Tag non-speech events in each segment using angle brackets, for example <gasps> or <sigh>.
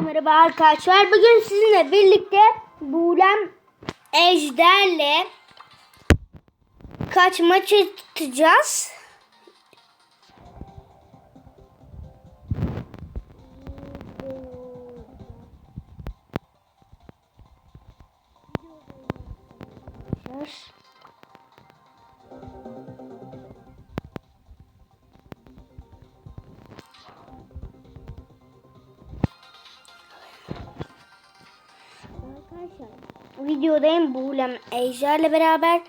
Herkese merhaba arkadaşlar. Bugün sizinle birlikte Buğlem Ejder'le kaç maç videodayım Buğlem Ejder'le beraber.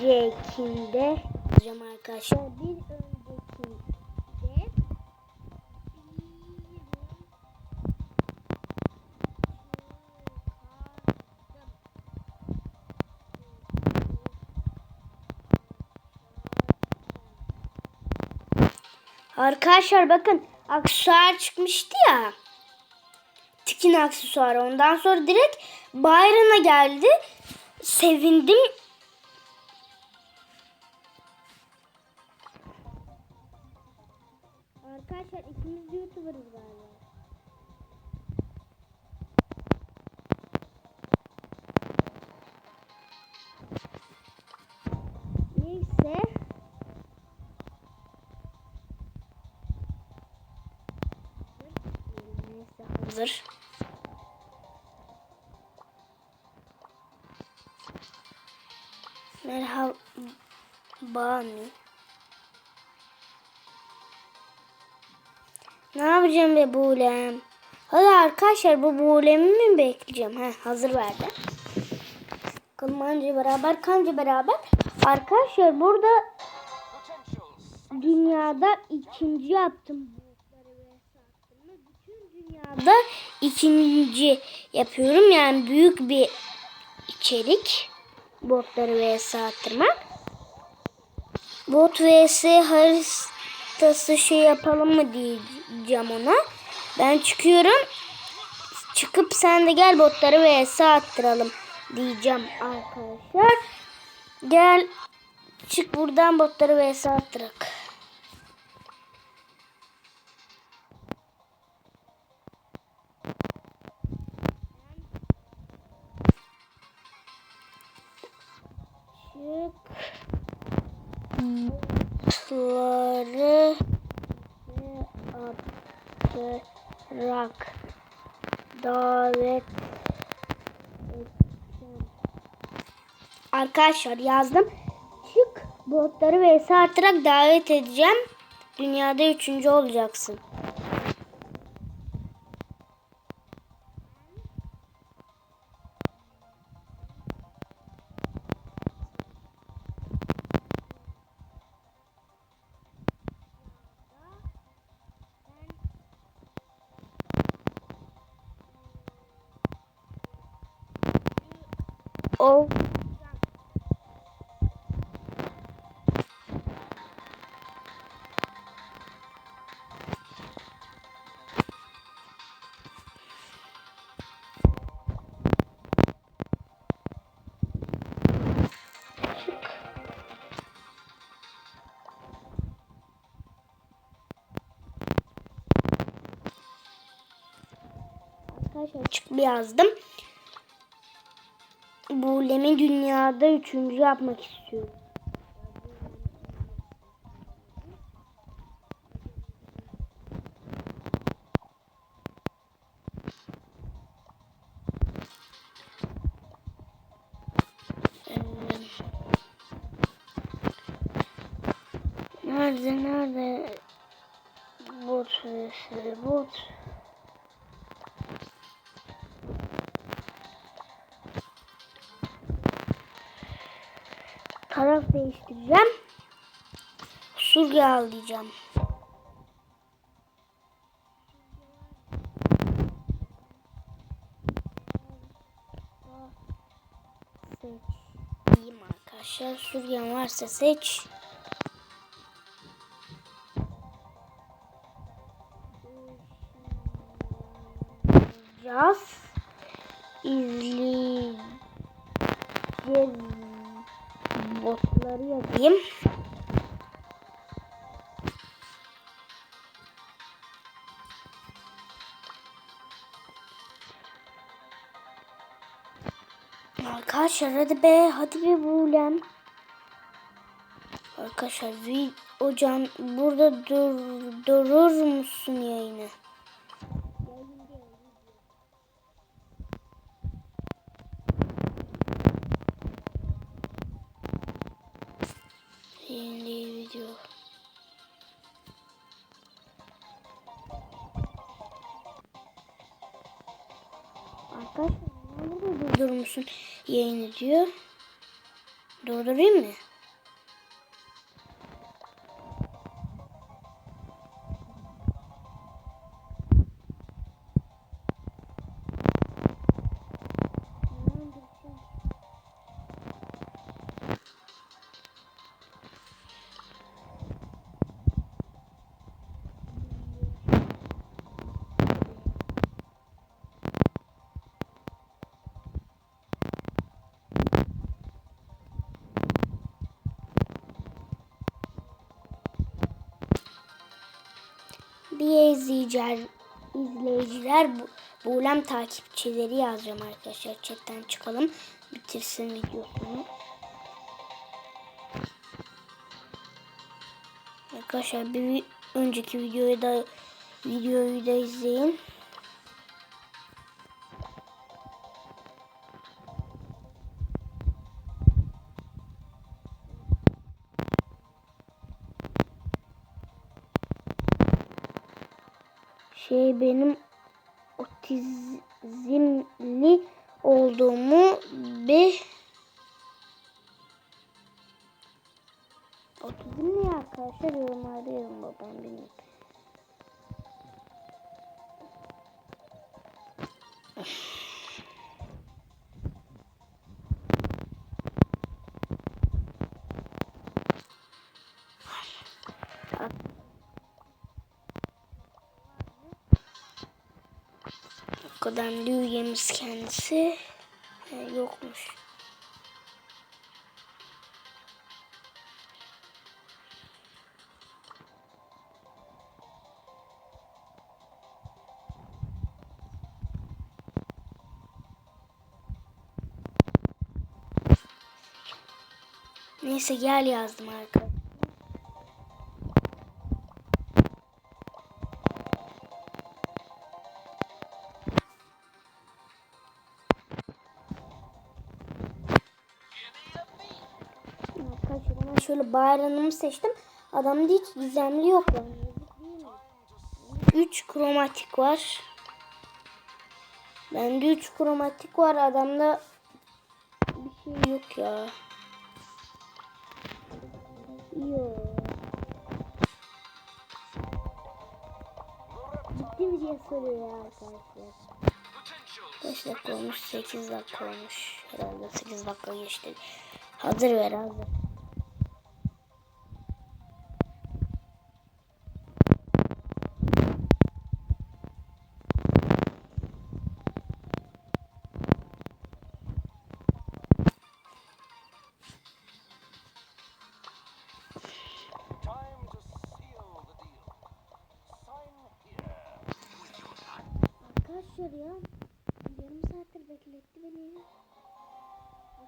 Öncekinde hocam arkadaşlar bir Arkadaşlar bakın aksesuar çıkmıştı ya. Tikin aksesuarı. Ondan sonra direkt Byron'a geldi. Sevindim. Arkadaşlar ikimiz YouTuber'ız galiba. Hazır. Merhaba mi? Ne yapacağım be Buğlem? Hadi arkadaşlar bu Buğlem'i mi bekleyeceğim? Heh, hazır verdi. Bakalım anca beraber kanca beraber. Arkadaşlar burada dünyada ikinci yaptım. Dünyada ikinci yapıyorum. Yani büyük bir içerik. Botları vs attırmak. Bot vs haritası şey yapalım mı diyeceğim ona. Ben çıkıyorum. Çıkıp sen de gel botları vs attıralım diyeceğim arkadaşlar. Gel çık buradan botları vs attırak. Attırak davet Arkadaşlar yazdım. Çık botları vs artarak davet edeceğim. Dünyada üçüncü olacaksın. O Arkadaşlar çık bir yazdım. Buğlem'i dünyada üçüncü yapmak istiyorum. Sur yağlayacağım. Seçeyim arkadaşlar. Suryan varsa seç. Yaz. İzleyeceğiz. Botları yazayım. Arkadaşlar hadi be hadi be buğlem. Arkadaşlar hocam burada dur durur musun yayını? İzleyiciler, izleyiciler bu, buğlem takipçileri yazacağım arkadaşlar. Chatten çıkalım. Bitirsin videosunu. Arkadaşlar bir önceki videoyu da videoyu da izleyin. O kadar üyemiz kendisi e, yokmuş. Neyse gel yazdım arkadaşlar. Şöyle bayramımı seçtim. Adamda hiç gizemli yok yani. 3 kromatik var. Bende 3 kromatik var. Adamda bir şey yok ya. Yok. Ciddi mi diye soruyor ya arkadaşlar. Kaç dakika olmuş? 8 dakika olmuş. Herhalde 8 dakika geçti. Hazır ver hazır.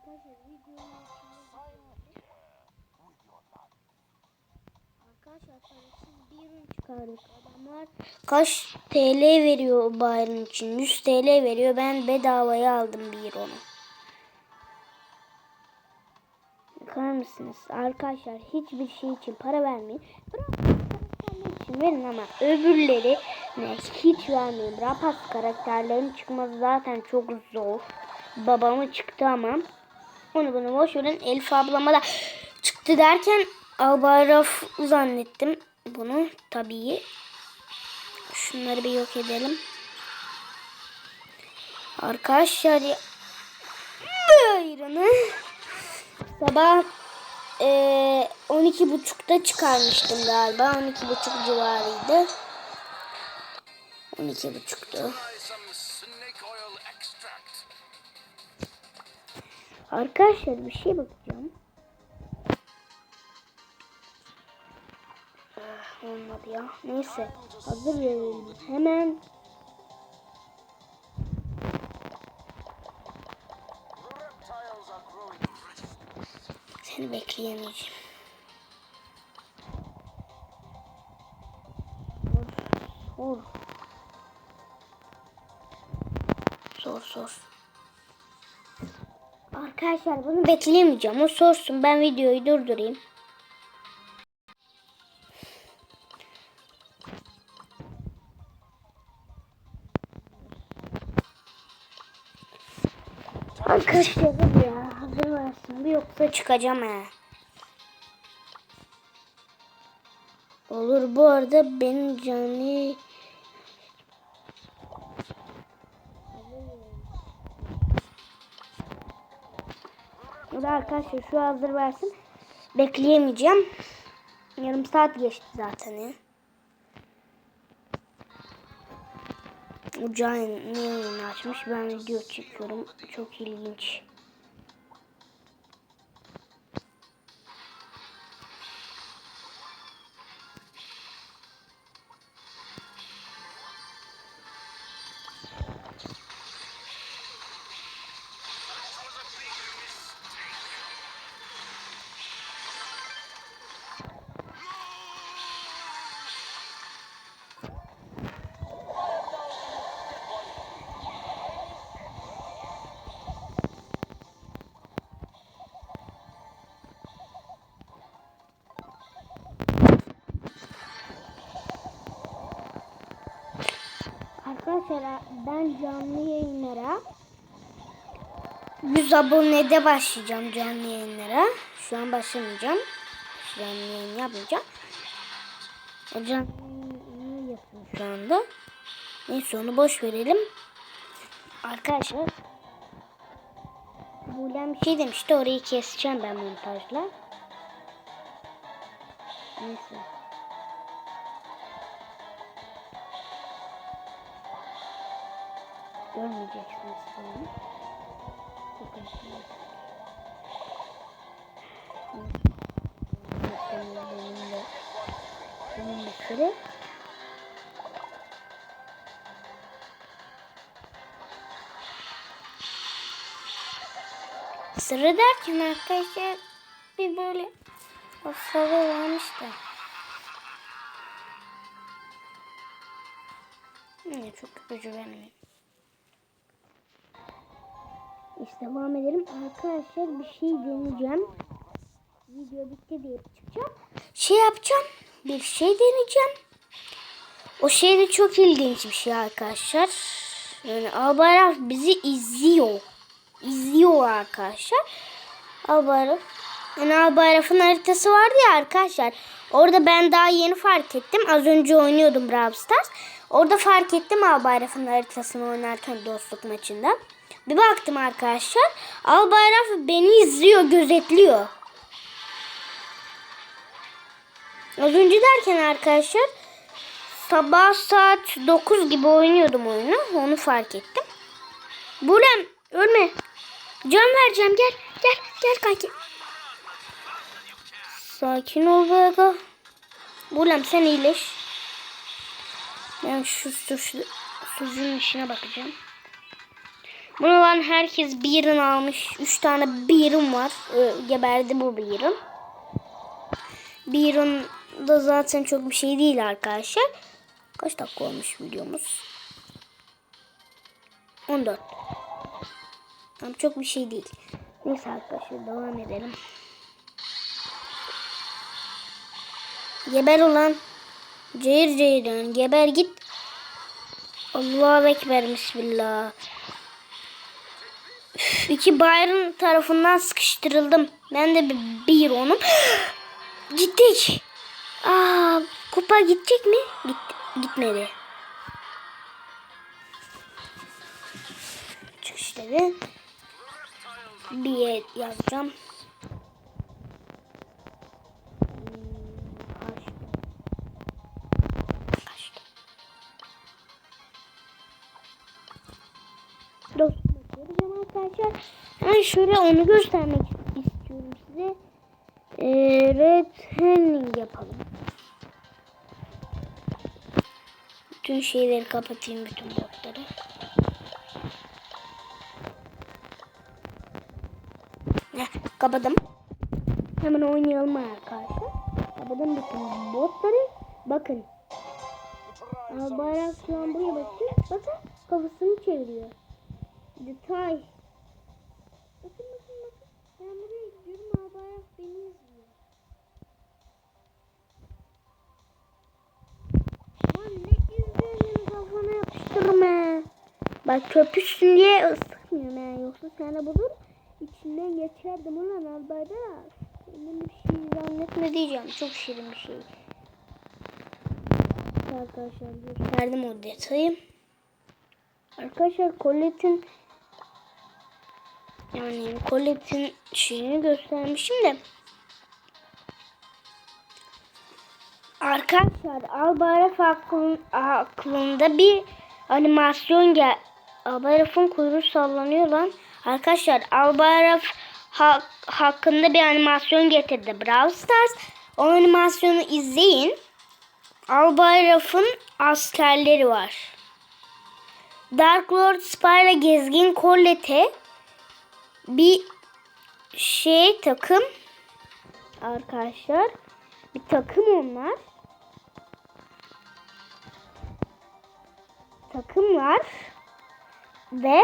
Arkadaşlar videonun life. Arkadaşlar parasız kaç TL veriyor o bayram için? 100 TL veriyor. Ben bedavaya aldım bir onu. Bakar mısınız? Arkadaşlar hiçbir şey için para vermeyin. Bırak için verin ama öbürleri ne hiç vermeyin. Rapat karakterlerin çıkması zaten çok zor. Babamı çıktı ama onu bunu boş verin. Elif ablama da çıktı derken Albayraf zannettim bunu tabii. Şunları bir yok edelim. Arkadaşlar bayramı sabah eee 12.30'da çıkarmıştım galiba. 12.30 civarıydı. 12.30'du. Try Arkadaşlar bir şey bakacağım. Ah, olmadı ya. Neyse. Hazır verelim. Hemen seni bekleyemeyeceğim. Sor. Sor sor. Arkadaşlar bunu bekleyemeyeceğim. O sorsun. Ben videoyu durdurayım. Arkadaşlar ya hazır versin bir yoksa çıkacağım he. Olur bu arada benim canlı da arkadaşlar şu hazır versin. Bekleyemeyeceğim. Yarım saat geçti zaten ya. Ucağın ne açmış ben video çekiyorum. Çok ilginç. Arkadaşlar ben canlı yayınlara 100 abonede başlayacağım canlı yayınlara. Şu an başlamayacağım. Canlı yayın yapmayacağım. E, Canlı yayın yapıyorum şu anda. Neyse onu boş verelim. Arkadaşlar Bulen bir şey demişti orayı keseceğim ben montajla. Neyse. Görmeyeceksiniz bunu. Bakın. Benim benim sıra. Derken arkadaşlar bir böyle hastalığı varmış da. Ne çok ipucu vermeyin. Devam edelim. Arkadaşlar bir şey deneyeceğim. Video bitti diye çıkacağım. Şey yapacağım. Bir şey deneyeceğim. O şey de çok ilginç bir şey arkadaşlar. Yani Albayrak bizi izliyor. İzliyor arkadaşlar. Albayrak. Yani Albayrak'ın haritası vardı ya arkadaşlar. Orada ben daha yeni fark ettim. Az önce oynuyordum Brawl Stars. Orada fark ettim Albayrak'ın haritasını oynarken dostluk maçında. Bir baktım arkadaşlar. Albayrak beni izliyor, gözetliyor. Az önce derken arkadaşlar sabah saat 9 gibi oynuyordum oyunu. Onu fark ettim. Bulem ölme. Can vereceğim gel. Gel gel kanki. Sakin ol be aga. Bulem sen iyileş. Ben şu suçlu, sucuğun işine bakacağım. Bunu lan herkes birin almış. Üç tane birim var. Ee, geberdi bu birim. Birin da zaten çok bir şey değil arkadaşlar. Kaç dakika olmuş videomuz? 14. Tam çok bir şey değil. Neyse arkadaşlar devam edelim. Geber. Cayır cayır yani. Geber git. Allahu Ekber Bismillah. İki Bayern tarafından sıkıştırıldım. Ben de bir, bir onun. <gasps> Gittik. Aa, kupa gidecek mi? Git, gitmedi. Çıkış dedi. Bir yazacağım. Arkadaşlar. Hemen şöyle onu göstermek istiyorum size. Ee, red handling yapalım. Bütün şeyleri kapatayım bütün botları. Heh, kapadım. Hemen oynayalım arkadaşlar. Kapadım bütün botları. Bakın. Aa, bayrak şu an buraya bakıyor. Bakın kafasını çeviriyor. Detay. Bakın bakın bakın. Ben buraya gidiyorum. Aa, bayrak beni izliyor. Lan ne izliyorsun yapıştırma. Bak köpüşsün diye ısırmıyorum yani. Yoksa sana bulur. içinden geçerdim ulan albada. Öyle bir şey zannetme diyeceğim. Çok şirin bir şey. Arkadaşlar gösterdim o detayı. Arkadaşlar Colette'in yani Colette'in şeyini göstermişim de Arkadaşlar aklın, aklında bir animasyon gel. Albayrak'ın kuyruğu sallanıyor lan. Arkadaşlar Albayrak ha, hakkında bir animasyon getirdi Brawl Stars. O animasyonu izleyin. Albayrak'ın askerleri var. Dark Lord Spy'la Gezgin Colette bir şey takım arkadaşlar. Bir takım onlar. Takımlar ve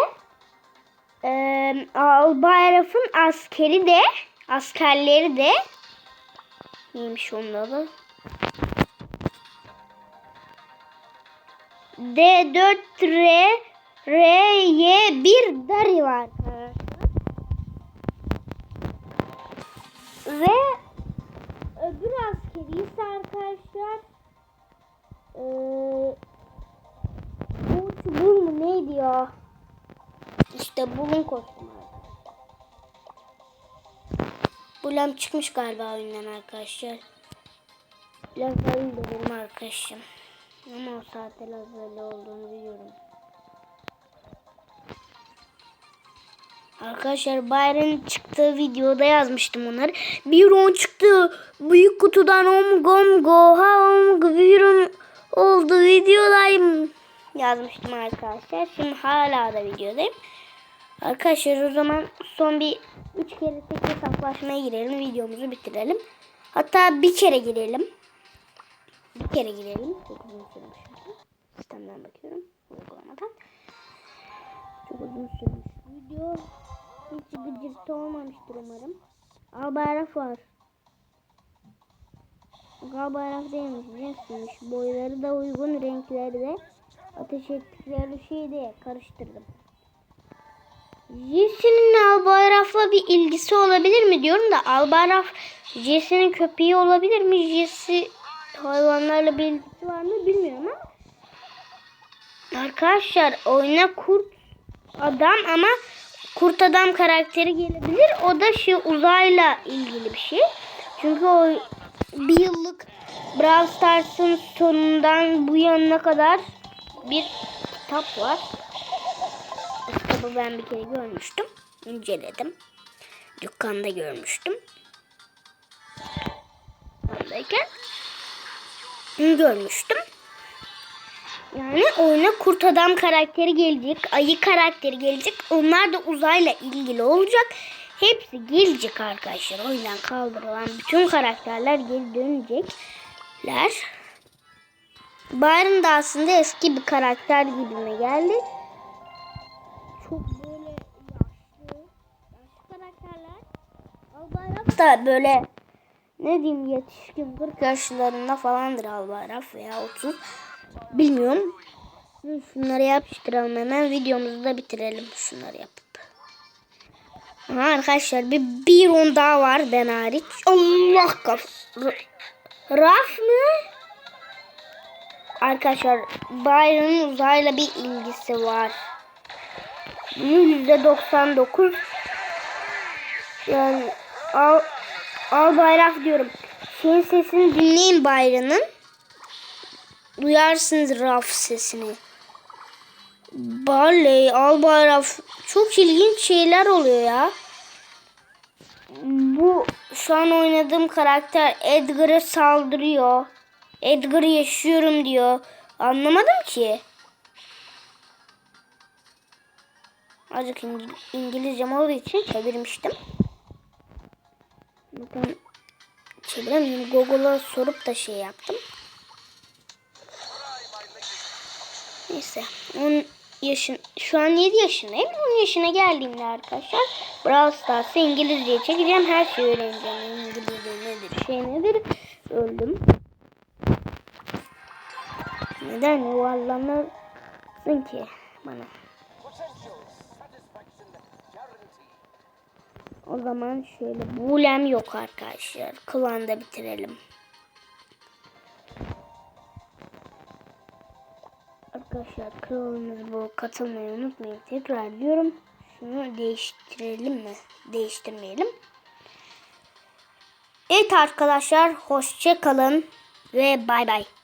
e, Albayrak'ın askeri de askerleri de neymiş onun adı? D4R RY1 Dari var. Ve öbür askeri ise arkadaşlar mu neydi ya? İşte bulun kostümü. Bu lam çıkmış galiba oyundan arkadaşlar. Lazer'in de benim arkadaşım. Ama o saatte lazerli olduğunu biliyorum. Arkadaşlar Bayern'in çıktığı videoda yazmıştım onları. Bir on çıktı. Büyük kutudan om gom go ha om bir on oldu videodayım yazmıştım arkadaşlar. Şimdi hala da videodayım. Arkadaşlar o zaman son bir üç kere tek hesaplaşmaya girelim. Videomuzu bitirelim. Hatta bir kere girelim. Bir kere girelim. Sistemden bakıyorum. Uygulamadan. Çok uzun sürmüş. Video hiç gıcırtı olmamıştır umarım. Al bayrak var. Al bayrak değilmiş. Cinsiymiş. Boyları da uygun. Renkleri de ateş ettikleri şeyde karıştırdım. Jesse'nin Albayrak'la bir ilgisi olabilir mi diyorum da Albayrak Jesse'nin köpeği olabilir mi? Jesse hayvanlarla bir ilgisi var mı bilmiyorum ama Arkadaşlar oyuna kurt adam ama kurt adam karakteri gelebilir. O da şu uzayla ilgili bir şey. Çünkü o bir yıllık Brawl Stars'ın sonundan bu yanına kadar bir kitap var. Bu kitabı ben bir kere görmüştüm. İnceledim. Dükkanda görmüştüm. Oradayken görmüştüm. Yani oyuna kurt adam karakteri gelecek, ayı karakteri gelecek. Onlar da uzayla ilgili olacak. Hepsi gelecek arkadaşlar. Oyundan kaldırılan bütün karakterler geri dönecekler. Byron da aslında eski bir karakter gibime geldi. Çok böyle yaşlı, yaşlı karakterler. Albayrak da böyle ne diyeyim yetişkin 40 yaşlarında falandır Albayrak veya 30. Bilmiyorum. Şunları yapıştıralım hemen videomuzu da bitirelim şunları yapıp. Aha arkadaşlar bir bir on daha var ben hariç. Allah kaf. R- Raf mı? Arkadaşlar Byron'un uzayla bir ilgisi var. Yüzde 99 yani al, al bayrak diyorum. Şeyin sesini dinleyin Byron'ın. Duyarsınız Raf sesini. Barley, Albayraf çok ilginç şeyler oluyor ya. Bu şu an oynadığım karakter Edgar'a saldırıyor. Edgar'ı yaşıyorum diyor. Anlamadım ki. Azıcık İngil- İngilizcem olduğu için çevirmiştim. Bakın çeviremiyorum. Google'a sorup da şey yaptım. Neyse. 10 yaşın şu an 7 yaşındayım. 10 yaşına geldiğimde arkadaşlar Brawl Stars'ı İngilizce çekeceğim. Her şeyi öğreneceğim. İngilizce nedir, şey nedir. Öldüm. Neden yuvarlanırsın ki bana? O zaman şöyle bulem yok arkadaşlar. Klanda bitirelim. Arkadaşlar kanalımız bu. Katılmayı unutmayın. Tekrar diyorum. Şunu değiştirelim mi? Değiştirmeyelim. Evet arkadaşlar hoşça kalın ve bay bay.